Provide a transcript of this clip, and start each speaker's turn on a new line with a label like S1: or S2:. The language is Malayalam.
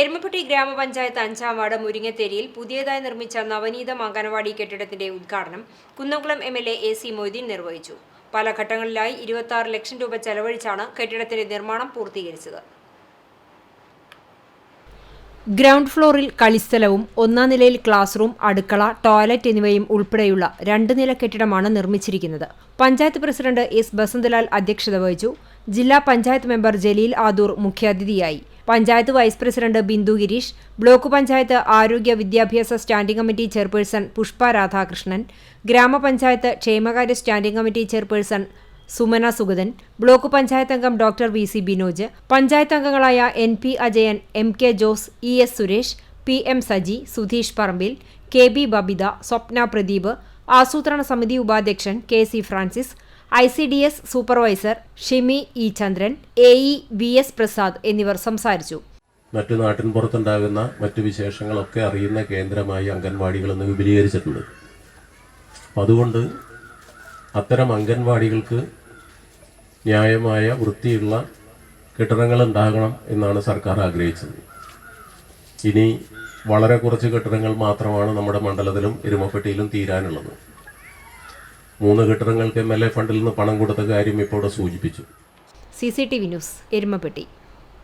S1: എരുമപ്പെട്ടി ഗ്രാമപഞ്ചായത്ത് അഞ്ചാം വാർഡ് മുരിങ്ങത്തേരിയിൽ പുതിയതായി നിർമ്മിച്ച നവനീതം അംഗനവാടി കെട്ടിടത്തിന്റെ ഉദ്ഘാടനം Kunnamkulam M L A A C Moideen നിർവഹിച്ചു. പല ഘട്ടങ്ങളിലായി ഇരുപത്തി ലക്ഷം രൂപ ചെലവഴിച്ചാണ് കെട്ടിടത്തിന്റെ നിർമ്മാണം പൂർത്തീകരിച്ചത്. ഗ്രൗണ്ട് ഫ്ലോറിൽ കളിസ്ഥലവും ഒന്നാം നിലയിൽ ക്ലാസ് റൂം അടുക്കള ടോയ്ലറ്റ് എന്നിവയും ഉൾപ്പെടെയുള്ള രണ്ട് നില കെട്ടിടമാണ് നിർമ്മിച്ചിരിക്കുന്നത്. പഞ്ചായത്ത് പ്രസിഡന്റ് എസ് ബസന്തലാൽ അധ്യക്ഷത വഹിച്ചു. ജില്ലാ പഞ്ചായത്ത് മെമ്പർ ജലീൽ ആദൂർ മുഖ്യാതിഥിയായി. Panchayat vice president Bindu Girish block panchayat ആരോഗ്യ വിദ്യാഭ്യാസ standing committee chairperson Pushpa Radhakrishnan ഗ്രാമപഞ്ചായത്ത് ക്ഷേമകാര്യ standing committee chairperson Sumana Sugathan block panchayat അംഗം doctor V C Binoj panchayat അംഗങ്ങളായ N P Ajayan M K Jose E S Suresh P M Saji Sudheesh Parambil K B Babitha Swapna Pradeep ആസൂത്രണ സമിതി ഉപാധ്യക്ഷൻ K C Francis I C D S supervisor Shimi E Chandran A E V S Prasad എന്നിവർ സംസാരിച്ചു.
S2: മറ്റു നാട്ടിൻ പുറത്തുണ്ടാകുന്ന മറ്റു വിശേഷങ്ങളൊക്കെ അറിയുന്ന കേന്ദ്രമായി അംഗൻവാടികൾ എന്ന് വിപുലീകരിച്ചിട്ടുണ്ട്. അതുകൊണ്ട് അത്തരം അംഗൻവാടികൾക്ക് ന്യായമായ വൃത്തിയുള്ള കെട്ടിടങ്ങൾ ഉണ്ടാകണം എന്നാണ് സർക്കാർ ആഗ്രഹിച്ചത്. ഇനി വളരെ കുറച്ച് കെട്ടിടങ്ങൾ മാത്രമാണ് നമ്മുടെ മണ്ഡലത്തിലും എരുമപ്പെട്ടിയിലും തീരാനുള്ളത്. മൂന്ന് കെട്ടിടങ്ങൾക്ക് എം എൽ എ ഫണ്ടിൽ നിന്ന് പണം കൊടുത്ത കാര്യം ഇപ്പോൾ സൂചിപ്പിച്ചു.
S1: C C T V news Erumapetty.